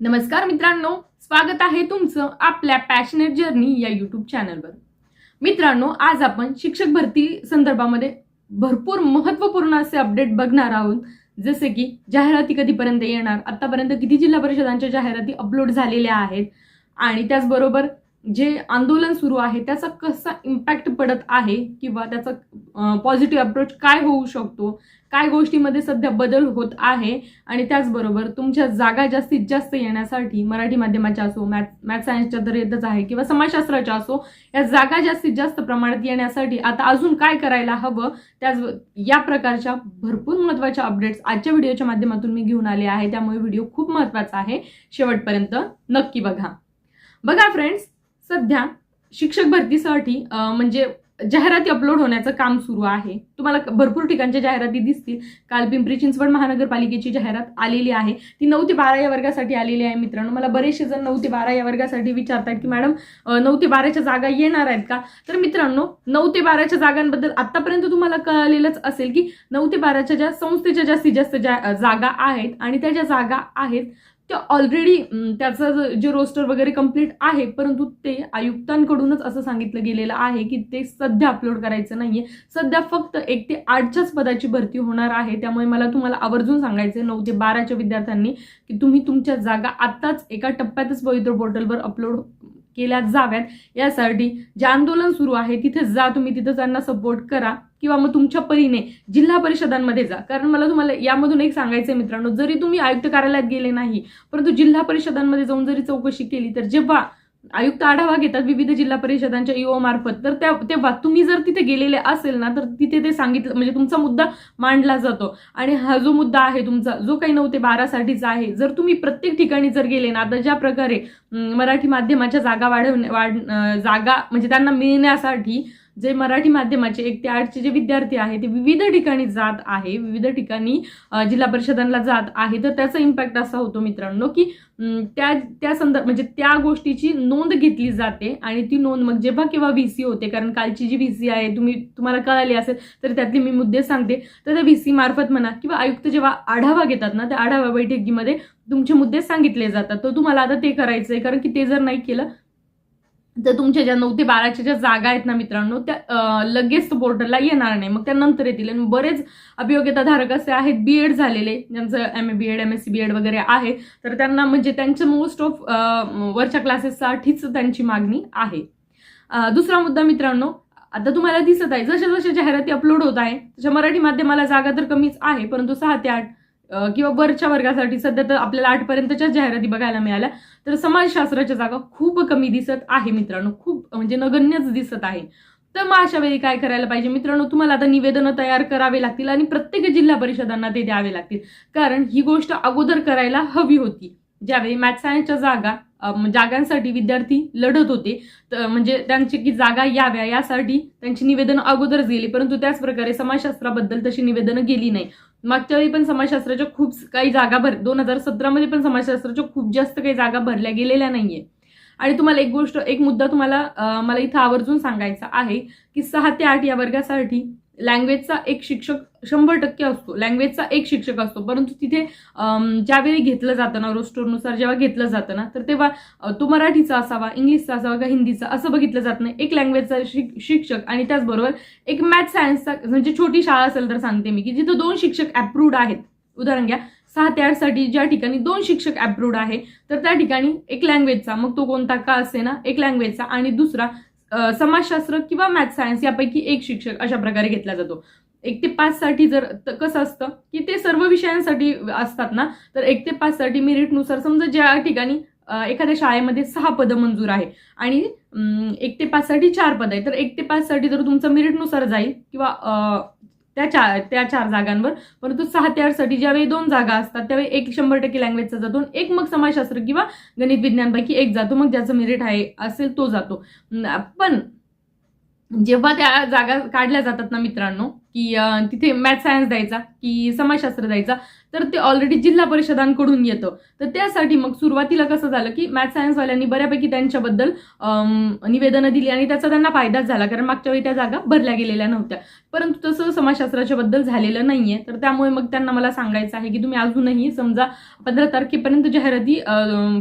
नमस्कार मित्रांनो स्वागत आहे तुमचं आपल्या पॅशनेट जर्नी या युट्यूब चॅनलवर मित्रांनो आज आपण शिक्षक भरती संदर्भामध्ये भरपूर महत्त्वपूर्ण असे अपडेट बघणार आहोत. जसे की जाहिराती कधीपर्यंत येणार? आत्तापर्यंत किती जिल्हा परिषदांच्या जाहिराती अपलोड झालेल्या आहेत? आणि त्याचबरोबर जे आंदोलन सुरू आहे त्याचा कसा इम्पॅक्ट पडत आहे किंवा त्याचा पॉझिटिव्ह अप्रोच काय होऊ शकतो काय गोष्टीमध्ये सध्या बदल होत आहे आणि त्याचबरोबर तुमच्या जागा जास्तीत जास्त येण्यासाठी मराठी माध्यमाच्या असो मॅथ मॅथ सायन्सच्या तर येतच आहे किंवा समाजशास्त्राच्या असो या जागा जास्तीत जास्त प्रमाणात येण्यासाठी आता अजून काय करायला हवं त्याच या प्रकारच्या भरपूर महत्त्वाच्या अपडेट्स आजच्या व्हिडिओच्या माध्यमातून मी घेऊन आले आहे. त्यामुळे व्हिडिओ खूप महत्त्वाचा आहे. शेवटपर्यंत नक्की बघा. बघा फ्रेंड्स सध्या शिक्षक भरतीसाठी म्हणजे जाहिराती अपलोड होण्याचं काम सुरू आहे. तुम्हाला भरपूर ठिकाणच्या जाहिराती दिसतील. काल पिंपरी चिंचवड महानगरपालिकेची जाहिरात आलेली आहे. ती नऊ ते बारा या वर्गासाठी आलेली आहे मित्रांनो. मला बरेचसे जण नऊ ते बारा या वर्गासाठी विचारतात की मॅडम नऊ ते बाराच्या जागा येणार आहेत का? तर मित्रांनो नऊ ते बाराच्या जागांबद्दल आतापर्यंत तुम्हाला कळलेलंच असेल की नऊ ते बाराच्या ज्या संस्थेच्या जास्तीत जास्त ज्या जागा आहेत आणि त्या ज्या जागा आहेत त्या ऑलरेडी त्याचं जे रोस्टर वगैरे कंप्लीट आहे परंतु ते आयुक्तांकडूनच असं सांगितलं गेलेलं आहे की ते सध्या अपलोड करायचं नाहीये. सध्या फक्त एक ते आठच्याच पदाची भरती होणार आहे. त्यामुळे मला तुम्हाला आवर्जून सांगायचं आहे नऊ ते बाराच्या विद्यार्थ्यांनी की तुम्ही तुमच्या जागा आत्ताच एका टप्प्यातच पवित्र पोर्टलवर अपलोड केल्या जाव्यात. यासाठी जे आंदोलन सुरू आहे तिथे जा तुम्ही तिथं त्यांना सपोर्ट करा. किंवा मग तुमच्या परीने जिल्हा परिषदांमध्ये जा. कारण मला तुम्हाला यामधून एक सांगायचं आहे मित्रांनो जरी तुम्ही आयुक्त कार्यालयात गेले नाही परंतु जिल्हा परिषदांमध्ये जाऊन जरी चौकशी केली तर जेव्हा आयुक्त आढावा घेतात विविध जिल्हा परिषदांच्या युओ मार्फत तर त्या तेव्हा तुम्ही जर तिथे गेलेले असेल ना तर तिथे ते सांगितलं म्हणजे तुमचा मुद्दा मांडला जातो. आणि हा जो मुद्दा आहे तुमचा जो काही नऊ ते बारासाठीचा आहे जर तुम्ही प्रत्येक ठिकाणी जर गेले ना आता ज्या प्रकारे मराठी माध्यमाच्या जागा वाढवण्या वाढ जागा म्हणजे त्यांना मिळण्यासाठी जे मराठी माध्यमाचे एक ते आठचे जे विद्यार्थी आहे ते विविध ठिकाणी जात आहे विविध ठिकाणी जिल्हा परिषदांना जात आहे. तर त्याचा इम्पॅक्ट असा होतो मित्रांनो की त्या त्या संदर्भ म्हणजे त्या गोष्टीची नोंद घेतली जाते आणि ती नोंद मग जेव्हा केव्हा व्ही सी होते कारण कालची जी व्ही सी आहे तुम्ही तुम्हाला कळाली असेल तर त्यातले मी मुद्दे सांगते. तर त्या व्ही सी मार्फत म्हणा किंवा आयुक्त जेव्हा आढावा घेतात ना त्या आढावा बैठकीमध्ये तुमचे मुद्दे सांगितले जातात. तर तुम्हाला आता ते करायचं आहे कारण की ते जर नाही केलं तर तुमच्या ज्या नऊ ते बाराच्या ज्या जागा आहेत ना मित्रांनो त्या लगेच पोर्टलला येणार नाही. मग त्या नंतर येतील. आणि बरेच अभियोग्यताधारक असे आहेत बी एड झालेले ज्यांचं M A B Ed M S C B Ed वगैरे आहे. तर त्यांना म्हणजे त्यांचं मोस्ट ऑफ वरच्या क्लासेससाठीच त्यांची मागणी आहे. दुसरा मुद्दा मित्रांनो आता तुम्हाला दिसत आहे जशा जशा जाहिराती अपलोड होत आहे तशा मराठी माध्यमाला जागा तर कमीच आहे परंतु सहा ते आठ किंवा वरच्या वर्गासाठी सध्या तर आपल्याला आठपर्यंतच्याच जाहिराती बघायला मिळाल्या. तर समाजशास्त्राच्या जागा खूप कमी दिसत आहे मित्रांनो. खूप म्हणजे नगण्यच दिसत आहे. तर मग अशा वेळी काय करायला पाहिजे मित्रांनो? तुम्हाला आता निवेदनं तयार करावे लागतील आणि प्रत्येक जिल्हा परिषदांना ते द्यावे लागतील. कारण ही गोष्ट अगोदर करायला हवी होती. ज्यावेळी मॅथ सायन्सच्या जागा जागांसाठी विद्यार्थी लढत होते तर म्हणजे त्यांची की जागा याव्या यासाठी त्यांची निवेदनं अगोदरच गेली. परंतु त्याच प्रकारे समाजशास्त्राबद्दल तशी निवेदनं गेली नाही. मागच्या वेळी पण समाजशास्त्राच्या खूप काही जागा भर दोन हजार सतरामध्ये पण समाजशास्त्राच्या खूप जास्त काही जागा भरल्या गेलेल्या नाहीये. आणि तुम्हाला एक गोष्ट एक मुद्दा तुम्हाला मला इथं आवर्जून सांगायचा आहे की सहा ते आठ या वर्गासाठी लँग्वेजचा एक शिक्षक शंभर टक्के असतो. लँग्वेजचा एक शिक्षक असतो. परंतु तिथे ज्यावेळी घेतलं जातं ना रोस्टरनुसार जेव्हा घेतलं जातं ना तर तेव्हा तो मराठीचा असावा इंग्लिशचा असावा का हिंदीचा असं बघितलं जात नाही. एक लँग्वेजचा शिक शिक्षक आणि त्याचबरोबर एक मॅथ सायन्सचा म्हणजे छोटी शाळा असेल तर सांगते मी की जिथं दोन शिक्षक अप्रूव्ड आहेत. उदाहरण घ्या सहा ते आठसाठी ज्या ठिकाणी दोन शिक्षक अप्रूव्ड आहे तर त्या ठिकाणी एक लँग्वेजचा मग तो कोणता का असे ना एक लँग्वेजचा आणि दुसरा समाजशास्त्र किंवा मॅथ सायन्स यापैकी एक शिक्षक अशा प्रकारे घेतला जातो. एक ते पाचसाठी जर कसं असतं की ते सर्व विषयांसाठी असतात ना तर एक ते पाचसाठी मेरिटनुसार समजा ज्या ठिकाणी एखाद्या शाळेमध्ये सहा पदं मंजूर आहे आणि एक ते पाचसाठी चार पद आहे तर एक ते पाचसाठी जर तुमचं मेरिटनुसार जाईल किंवा त्या चार त्या चार जागांवर. परंतु सहा ते आठसाठी ज्यावेळी दोन जागा असतात त्यावेळी एक शंभर टक्के लँग्वेजचा जातो एक मग समाजशास्त्र किंवा गणित विज्ञानपैकी एक जातो. मग ज्याचं मेरिट आहे असेल तो जातो. पण जेव्हा त्या जागा काढल्या जातात ना मित्रांनो की तिथे मॅथ सायन्स द्यायचा की समाजशास्त्र द्यायचा तर ते ऑलरेडी जिल्हा परिषदांकडून येतं. तर त्यासाठी मग सुरुवातीला कसं झालं की मॅथ सायन्सवाल्यांनी बऱ्यापैकी त्यांच्याबद्दल निवेदनं दिली आणि त्याचा त्यांना फायदाच झाला कारण मागच्या वेळी त्या जागा भरल्या गेलेल्या नव्हत्या. परंतु तसं समाजशास्त्राच्या बद्दल झालेलं नाहीये. तर त्यामुळे मग त्यांना मला सांगायचं आहे की तुम्ही अजूनही समजा पंधरा तारखेपर्यंत जाहिराती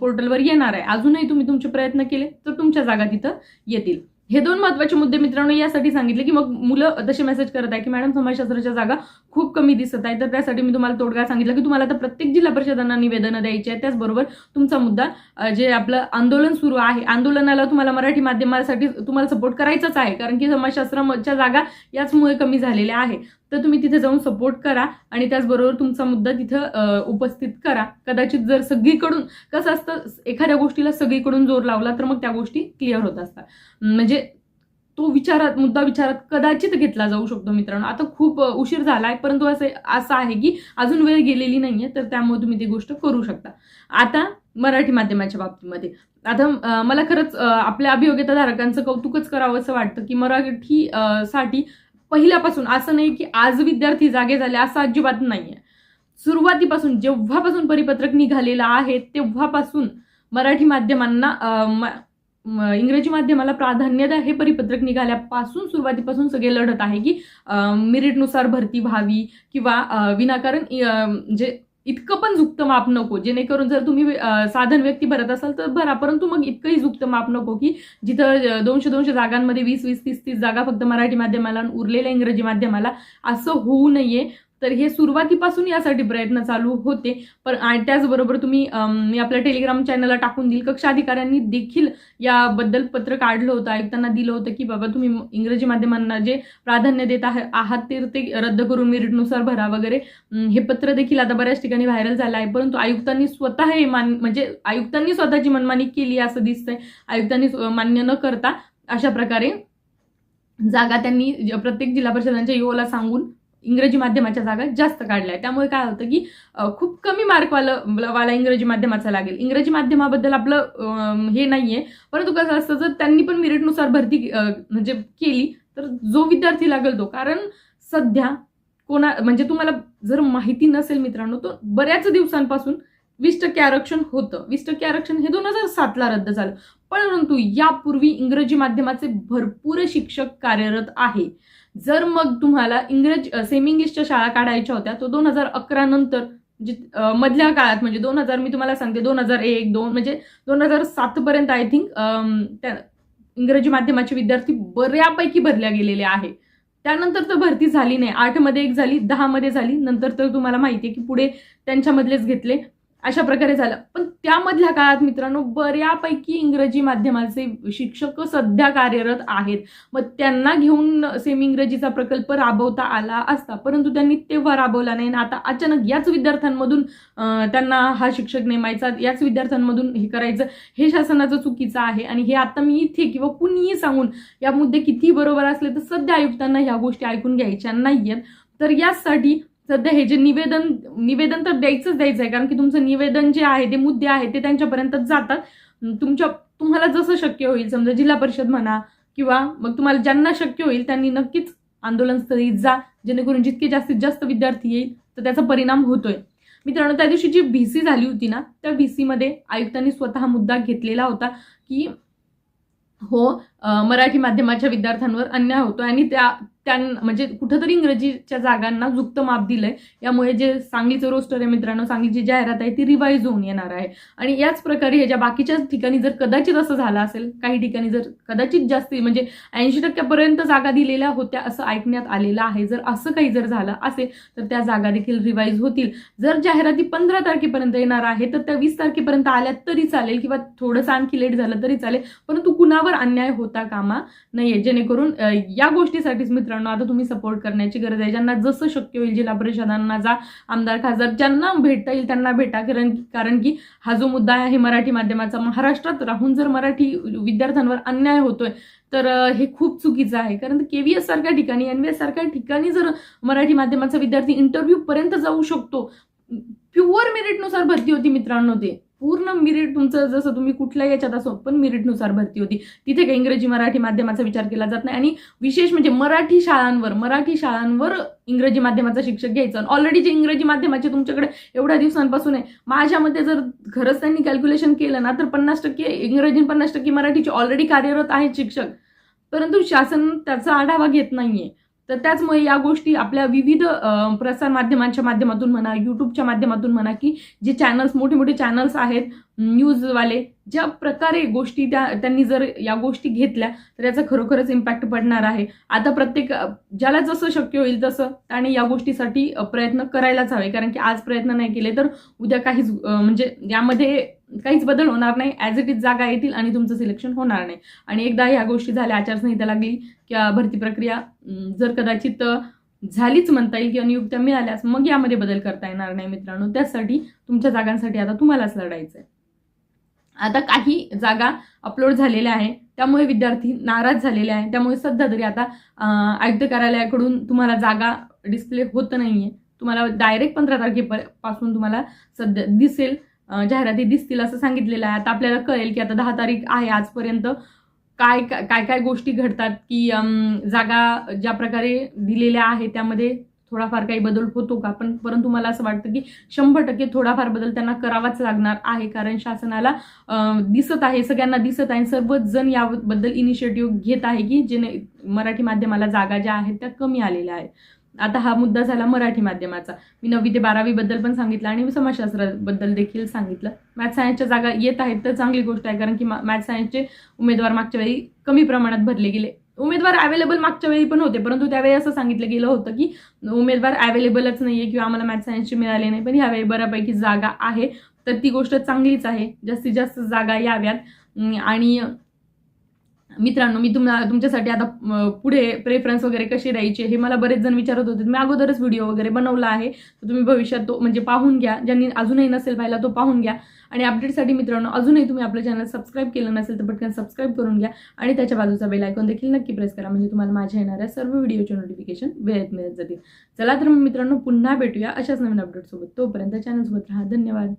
पोर्टलवर येणार आहे. अजूनही तुम्ही तुमचे प्रयत्न केले तर तुमच्या जागा तिथं येतील. हे दोन महत्त्वाचे मुद्दे मित्रांनो यासाठी सांगितले की मग मुलं तसे मेसेज करत आहे की मॅडम समाजशास्त्राच्या जागा खूप कमी दिसत आहे. तर त्यासाठी मी तुम्हाला तोडगा सांगितलं की तुम्हाला आता प्रत्येक जिल्हा परिषदांना निवेदनं द्यायची आहे त्याचबरोबर तुमचा मुद्दा जे आपलं आंदोलन सुरू आहे आंदोलनाला तुम्हाला मराठी माध्यमासाठी तुम्हाला सपोर्ट करायचाच आहे. कारण की समाजशास्त्राच्या जागा याचमुळे कमी झालेल्या आहे. तर तुम्ही तिथे जाऊन सपोर्ट करा आणि त्याचबरोबर तुमचा मुद्दा तिथं उपस्थित करा. कदाचित जर सगळीकडून कसं असतं एखाद्या गोष्टीला सगळीकडून जोर लावला तर मग त्या गोष्टी क्लिअर होत असतात. म्हणजे तो विचारात मुद्दा विचारात कदाचित घेतला जाऊ शकतो मित्रांनो. आता खूप उशीर झाला आहे परंतु असं असं आहे की अजून वेळ गेलेली नाहीये तर त्यामुळे तुम्ही ती गोष्ट करू शकता. आता मराठी माध्यमाच्या बाबतीमध्ये. आता मला खरंच आपल्या अभियोग्यताधारकांचं कौतुकच करावं असं वाटतं की मराठी साठी पहिल्यापासून असं नाही की आज विद्यार्थी जागे झाले असं अजिबात नाही आहे सुरुवातीपासून जेव्हापासून परिपत्रक निघालेलं आहे तेव्हापासून मराठी माध्यमांना म- इंग्रजी माध्यमाला प्राधान्य द्या. हे परिपत्रक निघाल्यापासून सुरुवातीपासून सगळे लढत आहे की मिरिटनुसार मेरिटनुसार भरती व्हावी किंवा विनाकारण जे म्हणजे इतकं पण झुकतं माप नको. जेणेकरून जर तुम्ही साधन व्यक्ती भरत असाल तर भरा. परंतु मग इतकंही झुकतं माप नको की जिथं दोनशे दोनशे जागांमध्ये वीस वीस तीस तीस जागा फक्त मराठी माध्यमाला आणि उरलेल्या इंग्रजी माध्यमाला असं होऊ नये. तर हे सुरुवातीपासून यासाठी प्रयत्न चालू होते. पण आणि त्याचबरोबर तुम्ही मी आपल्या टेलिग्राम चॅनलला टाकून देईल. कक्षा अधिकाऱ्यांनी देखील याबद्दल पत्र काढलं होतं. आयुक्तांना दिलं होतं की बाबा तुम्ही इंग्रजी माध्यमांना जे प्राधान्य देत आहे आहात ते ते रद्द करून मेरिटनुसार भरा वगैरे. हे पत्र देखील आता बऱ्याच ठिकाणी व्हायरल झालं आहे. परंतु आयुक्तांनी स्वतः हे मान म्हणजे आयुक्तांनी स्वतःची मनमानी केली असं दिसतंय. आयुक्तांनी मान्य न करता अशा प्रकारे जागा त्यांनी ज- प्रत्येक जिल्हा परिषदांच्या युओला सांगून इंग्रजी माध्यमाच्या जागा जास्त काढल्या. आहेत. त्यामुळे काय होतं की खूप कमी मार्कवालं वाला इंग्रजी माध्यमाचा लागेल. इंग्रजी माध्यमाबद्दल आपलं हे नाही आहे परंतु कसं असतं जर त्यांनी पण मिरिटनुसार भरती म्हणजे केली तर जो विद्यार्थी लागेल तो. कारण सध्या कोणा म्हणजे तुम्हाला जर माहिती नसेल मित्रांनो तर बऱ्याच दिवसांपासून वीस टक्के आरक्षण होतं. वीस टक्के आरक्षण हे दोन हजार सातला रद्द झालं. परंतु यापूर्वी इंग्रजी माध्यमाचे भरपूर शिक्षक कार्यरत आहे. जर मग तुम्हाला इंग्रज सेमी इंग्लिशच्या शाळा काढायच्या होत्या तो दोन हजार अकरा नंतर म्हणजे मधल्या काळात म्हणजे दोन हजार मी तुम्हाला सांगते दोन हजार एक दोन म्हणजे दोन हजार सातपर्यंत आय थिंक त्या इंग्रजी माध्यमाचे विद्यार्थी बऱ्यापैकी भरल्या गेलेले आहे. त्यानंतर तर भरती झाली नाही. आठमध्ये एक झाली दहामध्ये झाली नंतर तर तुम्हाला माहिती आहे की पुढे त्यांच्यामधलेच घेतले. अशा प्रकारे झालं. पण त्यामधल्या काळात मित्रांनो बऱ्यापैकी इंग्रजी माध्यमाचे शिक्षक सध्या कार्यरत आहेत. मग त्यांना घेऊन सेमी इंग्रजीचा प्रकल्प राबवता आला असता परंतु त्यांनी तेव्हा राबवला नाही. ना आता अचानक याच विद्यार्थ्यांमधून त्यांना हा शिक्षक नेमायचा याच विद्यार्थ्यांमधून हे करायचं हे शासनाचं चुकीचं आहे. आणि हे आता मी इथे किंवा कुणीही सांगून या मुद्दे किती बरोबर असले तर सध्या आयुक्तांना ह्या गोष्टी ऐकून घ्यायच्या नाहीयेत. तर यासाठी सध्या हे जे निवेदन निवेदन तर द्यायचंच द्यायचं आहे कारण की तुमचं निवेदन जे आहे ते मुद्दे आहेत ते त्यांच्यापर्यंतच जातात. तुमच्या तुम्हाला जसं शक्य होईल समजा जिल्हा परिषद म्हणा किंवा मग तुम्हाला ज्यांना शक्य होईल त्यांनी नक्कीच आंदोलनस्थळी जा. जेणेकरून जितके जास्तीत जास्त विद्यार्थी येईल तर त्याचा परिणाम होतोय. मित्रांनो त्या दिवशी जी व्ही सी झाली होती ना त्या व्ही सीमध्ये आयुक्तांनी स्वतः मुद्दा घेतलेला होता की हो मराठी माध्यमाच्या विद्यार्थ्यांवर अन्याय होतो आणि त्या त्या म्हणजे कुठंतरी इंग्रजीच्या जागांना जुक्त माप दिलंय. यामुळे जे सांगलीचं रोस्टर आहे मित्रांनो सांगलीची जाहिरात आहे ती रिवाईज होऊन येणार आहे. आणि याच प्रकारे ह्याच्या बाकीच्या ठिकाणी जर कदाचित असं झालं असेल काही ठिकाणी जर कदाचित जास्ती म्हणजे ऐंशी टक्क्यापर्यंत जागा दिलेल्या होत्या असं ऐकण्यात आलेलं आहे. जर असं काही जर झालं असेल तर त्या जागा देखील रिवाईज होतील. जर जाहिराती पंधरा तारखेपर्यंत येणार आहे तर त्या वीस तारखेपर्यंत आल्या तरी चालेल किंवा थोडंसं आणखी लेट झालं तरी चालेल. परंतु कुणावर अन्याय होता कामा नाहीये जेणेकरून या गोष्टीसाठीच मित्र मित्रांनो आता तुम्ही सपोर्ट करण्याची गरज आहे. ज्यांना जसं शक्य होईल जिल्हा परिषदांना जा आमदार खासदार ज्यांना भेटता येईल त्यांना भेटा. कारण कारण की हा जो मुद्दा आहे मराठी माध्यमाचा. महाराष्ट्रात राहून जर मराठी विद्यार्थ्यांवर अन्याय होतोय तर हे खूप चुकीचं आहे. कारण के व्ही एस सारख्या ठिकाणी एन व्ही एस सारख्या ठिकाणी जर मराठी माध्यमाचा विद्यार्थी इंटरव्ह्यू पर्यंत जाऊ शकतो प्युअर मेरिटनुसार भरती होती मित्रांनो ते. पूर्ण मिरिट तुमचं जसं तुम्ही कुठल्याही याच्यात असो पण मिरिटनुसार भरती होती. तिथे काही इंग्रजी मराठी माध्यमाचा विचार केला जात नाही. आणि विशेष म्हणजे मराठी शाळांवर मराठी शाळांवर इंग्रजी माध्यमाचा शिक्षक घ्यायचा. ऑलरेडी जे इंग्रजी माध्यमाचे तुमच्याकडे एवढ्या दिवसांपासून आहे माझ्या मते जर खरंच त्यांनी कॅल्क्युलेशन केलं ना तर पन्नास टक्के इंग्रजी पन्नास टक्के मराठीचे ऑलरेडी कार्यरत आहेत शिक्षक. परंतु शासन त्याचा आढावा घेत नाहीये. तर त्याचमुळे या गोष्टी आपल्या विविध प्रसार माध्यमांच्या माध्यमातून म्हणा युट्यूबच्या माध्यमातून म्हणा की जे चॅनल्स मोठे मोठे चॅनल्स आहेत न्यूजवाले ज्या प्रकारे गोष्टी त्या त्यांनी जर या गोष्टी घेतल्या तर याचा खरोखरच इम्पॅक्ट पडणार आहे. आता प्रत्येक ज्याला जसं शक्य होईल तसं त्याने या गोष्टीसाठी प्रयत्न करायलाच हवे. कारण की आज प्रयत्न नाही केले तर उद्या काहीच म्हणजे यामध्ये काहीच बदल होणार नाही. ॲज इट इज जागा येतील आणि तुमचं सिलेक्शन होणार नाही. आणि एकदा ह्या गोष्टी झाल्या आचारसंहिता लागली किंवा भरती प्रक्रिया जर कदाचित झालीच म्हणता येईल किंवा नियुक्त्या मिळाल्यास मग यामध्ये बदल करता येणार नाही मित्रांनो. त्यासाठी तुमच्या जागांसाठी आता तुम्हालाच लढायचं आहे आता काही जागा अपलोड झालेल्या आहे. त्यामुळे विद्यार्थी नाराज झालेले आहे त्यामुळे सध्या तरी आता आयुक्त कार्यालयाकडून तुम्हाला जागा डिस्प्ले होत नाही आहे तुम्हाला डायरेक्ट पंधरा तारखेपासून तुम्हाला सध्या दिसेल. जाहिराती दिसतील असं सांगितलेलं आहे. आता आपल्याला कळेल की आता दहा तारीख आहे आजपर्यंत. काय काय काय काय गोष्टी घडतात की जागा ज्या प्रकारे दिलेल्या आहे त्यामध्ये थोडाफार काही बदल होतो का? पण परंतु मला असं वाटतं की शंभर टक्के थोडाफार बदल त्यांना करावाच लागणार आहे. कारण शासनाला दिसत आहे सगळ्यांना दिसत आहे. सर्वच जण याबद्दल इनिशिएटिव्ह घेत आहे की जेणे मराठी माध्यमाला जागा ज्या आहेत त्या कमी आलेल्या आहेत. आता हा मुद्दा झाला मराठी माध्यमाचा. मी नववी ते बारावी बद्दल पण सांगितलं आणि समाजशास्त्राबद्दल देखील सांगितलं. मॅथ सायन्सच्या जागा येत आहेत तर चांगली गोष्ट आहे कारण की मॅथ सायन्सचे उमेदवार मागच्या वेळी कमी प्रमाणात भरले गेले. उमेदवार अवेलेबल मागच्या वेळी पण होते परंतु त्यावेळी असं सांगितलं गेलं होतं की उमेदवार अवेलेबलच आहे किंवा आम्हाला मॅथ सायन्सचे मिळाले नाही पण ह्यावेळी बऱ्यापैकी जागा आहे. तर ती गोष्ट चांगलीच आहे. जास्तीत जास्त जागा याव्यात. आणि मित्रांनो मी तुम्हाला तुमच्यासाठी आता पुढे प्रेफरन्स वगैरे कशी द्यायचे हे मला बरेच जण विचारत होते. मी अगोदरच व्हिडिओ वगैरे बनवला आहे. तर तुम्ही भविष्यात तो म्हणजे पाहून घ्या. ज्यांनी अजूनही नसेल पाहिला तो पाहून घ्या. आणि अपडेटसाठी मित्रांनो अजूनही तुम्ही आपलं चॅनल सबस्क्राईब केलं नसेल तर पटकन सबस्क्राईब करून घ्या. आणि त्याच्या बाजूचा बेल आयकॉन देखील नक्की प्रेस करा. म्हणजे तुम्हाला माझ्या येणाऱ्या सर्व व्हिडिओचे नोटिफिकेशन वेळेत मिळत जातील. चला तर मग मित्रांनो पुन्हा भेटूया अशाच नवीन अपडेटसोबत तोपर्यंत चॅनलसोबत राहा. धन्यवाद.